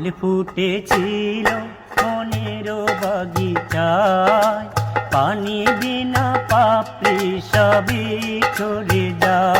ফুল ফুটেছিল মনের বাগিচায়। পানি বিনা পাপড়ি সবই ছড়ে যায়।